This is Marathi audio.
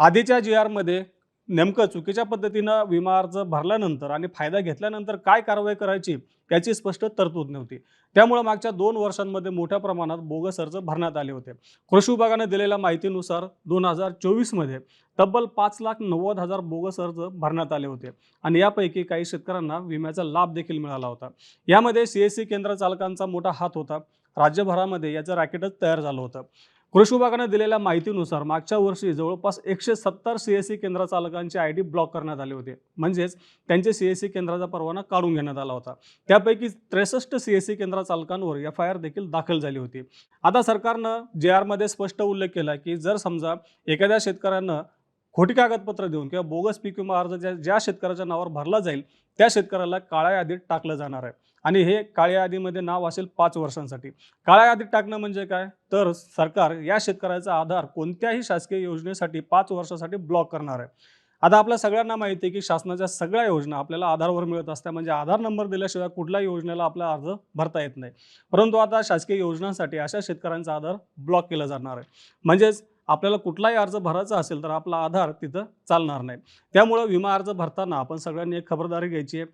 आधीच्या जी आरमध्ये नेमकं चुकीच्या पद्धतीनं विमा अर्ज भरल्यानंतर आणि फायदा घेतल्यानंतर काय कारवाई करायची याची स्पष्ट तरतूद नव्हती. त्यामुळे मागच्या दोन वर्षांमध्ये मोठ्या प्रमाणात बोगस अर्ज भरण्यात आले होते. कृषी विभागाने दिलेल्या माहितीनुसार दोन हजार चोवीसमध्ये तब्बल पाच लाख नव्वद हजार बोगस अर्ज भरण्यात आले होते आणि यापैकी काही शेतकऱ्यांना विम्याचा लाभ देखील मिळाला होता. यामध्ये सी एस सी केंद्र चालकांचा मोठा हात होता. राज्यभरामध्ये याचं रॅकेटच तयार झालं होतं. कृषी विभागाने दिलेल्या माहितीनुसार मागच्या वर्षी जवळपास एकशे सत्तर सी एस सी केंद्र चालकांचे आय डी ब्लॉक करण्यात आले होते. म्हणजेच त्यांचे सी एस सी केंद्राचा परवाना काढून घेण्यात आला होता. त्यापैकी त्रेसष्ट सी एस सी केंद्र चालकांवर एफ आय आर देखील दाखल झाली होती. आता सरकारनं जे आरमध्ये स्पष्ट उल्लेख केला की जर समजा एखाद्या शेतकऱ्यानं खोटी कागदपत्र देऊन किंवा बोगस पीक विमा अर्ज ज्या ज्या शेतकऱ्याच्या नावावर भरला जाईल त्या शेतकऱ्याला काळ्या यादीत टाकलं जाणार आहे. आणि हे काळ्या यादीमध्ये नाव असेल पाच वर्षांसाठी. काळ्या यादीत टाकणं म्हणजे काय? तर सरकार या शेतकऱ्याचा आधार कोणत्याही शासकीय योजनेसाठी पाच वर्षासाठी ब्लॉक करणार आहे. आता आपल्या सगळ्यांना माहिती आहे की शासनाच्या सगळ्या योजना आपल्याला आधारवर मिळत असतात. म्हणजे आधार नंबर दिल्याशिवाय कुठल्याही योजनेला आपला अर्ज भरता येत नाही. परंतु आता शासकीय योजनांसाठी अशा शेतकऱ्यांचा आधार ब्लॉक केला जाणार आहे. म्हणजेच आपल्याला कुठलाही अर्ज भरायचा असेल तर आपला आधार तिथं चालणार नाही. त्यामुळं विमा अर्ज भरताना आपण सगळ्यांनी एक खबरदारी घ्यायची आहे.